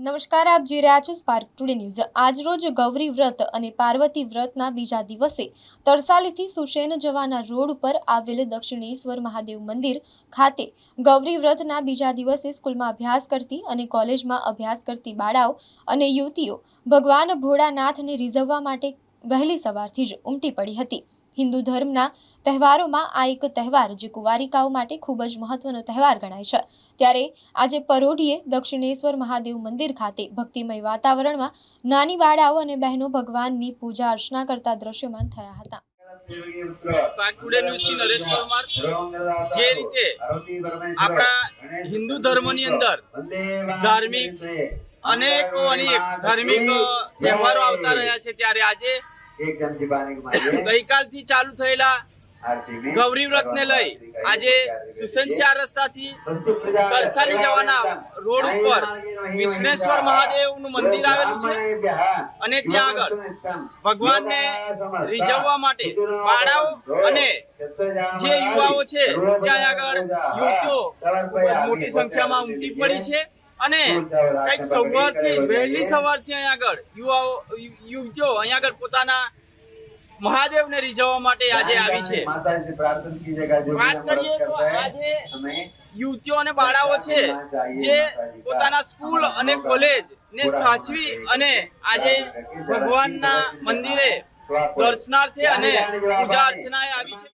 નમસ્કાર, આપ જોઈ રહ્યા છો સ્પાર્ક ટુડે ન્યૂઝ આજરોજ ગૌરી વ્રત અને પાર્વતી વ્રતના બીજા દિવસે તરસાલીથી સુશેન જવાના રોડ પર આવેલ દક્ષિણેશ્વર મહાદેવ મંદિર ખાતે ગૌરી વ્રતના બીજા દિવસે સ્કૂલમાં અભ્યાસ કરતી અને કોલેજમાં અભ્યાસ કરતી બાળાઓ અને યુવતીઓ ભગવાન ભોળાનાથને રીઝવવા માટે વહેલી સવારથી જ ઉમટી પડી હતી. હિન્દુ ધર્મના તહેવારોમાં આ એક તહેવાર જે કુંવારિકાઓ માટે ખૂબ જ મહત્વનો તહેવાર ગણાય છે. ત્યારે આજે પરોઢીએ દક્ષિણેશ્વર મહાદેવ મંદિર ખાતે ભક્તિમય વાતાવરણમાં નાની બાળાઓ અને બહેનો ભગવાનની પૂજા અર્ચના કરતા દ્રશ્યમાન થયા હતા. જે રીતે આપણા હિન્દુ ધર્મની અંદર ધાર્મિક અનેકો અનેક ધાર્મિક તહેવારો આવતા રહ્યા છે, ત્યારે આજે ગઈકાલથી ચાલુ થયેલા ગૌરી વ્રતને લઈ આજે સુસંચાર રસ્તા રસ્તાથી કલસાની જવાના રોડ ઉપર વિશ્વેશ્વર મહાદેવનું મંદિર આવેલું છે. અને ત્યાં આગળ ભગવાનને રીઝવવા માટે બાળાઓ અને જે યુવાઓ છે ત્યાં આગળ યુવતીઓ મોટી સંખ્યામાં ઉમટી પડી છે અને કંઈક સવારથી વહેલી સવારથી અહીંયા આગળ યુવાઓ યુવતીઓ અહીંયા આગળ પોતાના મહાદેવને રીઝવવા માટે આજે આવી છે. વાત કરીએ તો આજે યુવતીઓ અને બાળાઓ છે જે પોતાના સ્કૂલ અને કોલેજ ને સાચવી અને આજે ભગવાનના મંદિરે દર્શનાર્થે અને પૂજા અર્ચનાએ આવી છે.